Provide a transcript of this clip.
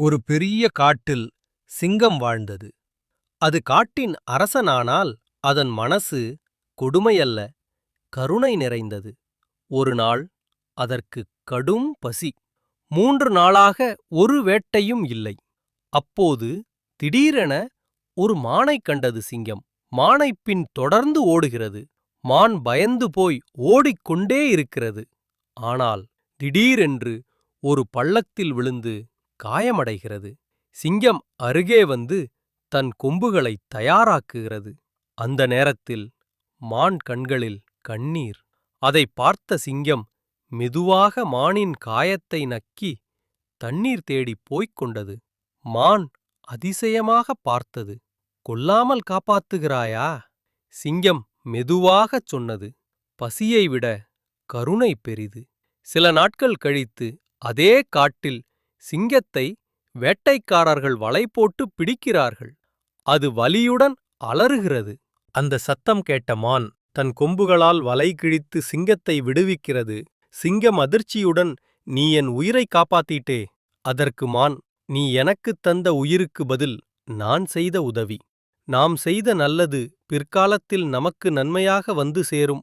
ஒரு பெரிய காட்டில் சிங்கம் வாழ்ந்தது. அது காட்டின் அரசனானால் அதன் மனசு கொடுமையல்ல கருணை நிறைந்தது. ஒரு நாள் அதற்கு கடும் பசி. மூன்று நாளாக ஒரு வேட்டையும் இல்லை. அப்போது திடீரென ஒரு மானைக் கண்டது சிங்கம். மானைப் பின் தொடர்ந்து ஓடுகிறது. மான் பயந்து போய் ஓடிக்கொண்டே இருக்கிறது. ஆனால் திடீரென்று ஒரு பள்ளத்தில் விழுந்து காயமடைகிறது. சிங்கம் அருகே வந்து தன் கொம்புகளைத் தயாராக்குகிறது. அந்த நேரத்தில் மான் கண்களில் கண்ணீர். அதைப் பார்த்த சிங்கம் மெதுவாக மானின் காயத்தை நக்கி தண்ணீர் தேடிப் போய்க் கொண்டது. மான் அதிசயமாகப் பார்த்தது. கொல்லாமல் காப்பாத்துகிறாயா? சிங்கம் மெதுவாகச் சொன்னது. பசியை விட கருணை பெரிது. சில நாட்கள் கழித்து அதே காட்டில் சிங்கத்தை வேட்டைக்காரர்கள் வலை போட்டு பிடிக்கிறார்கள். அது வலியுடன் அலறுகிறது. அந்த சத்தம் கேட்ட மான் தன் கொம்புகளால் வலை கிழித்து சிங்கத்தை விடுவிக்கிறது. சிங்கம் அதிர்ச்சியுடன் நீ என் உயிரை காப்பாத்திட்டே. அதற்கு மான் நீ எனக்குத் தந்த உயிருக்கு பதில் நான் செய்த உதவி. நாம் செய்த நல்லது பிற்காலத்தில் நமக்கு நன்மையாக வந்து சேரும்.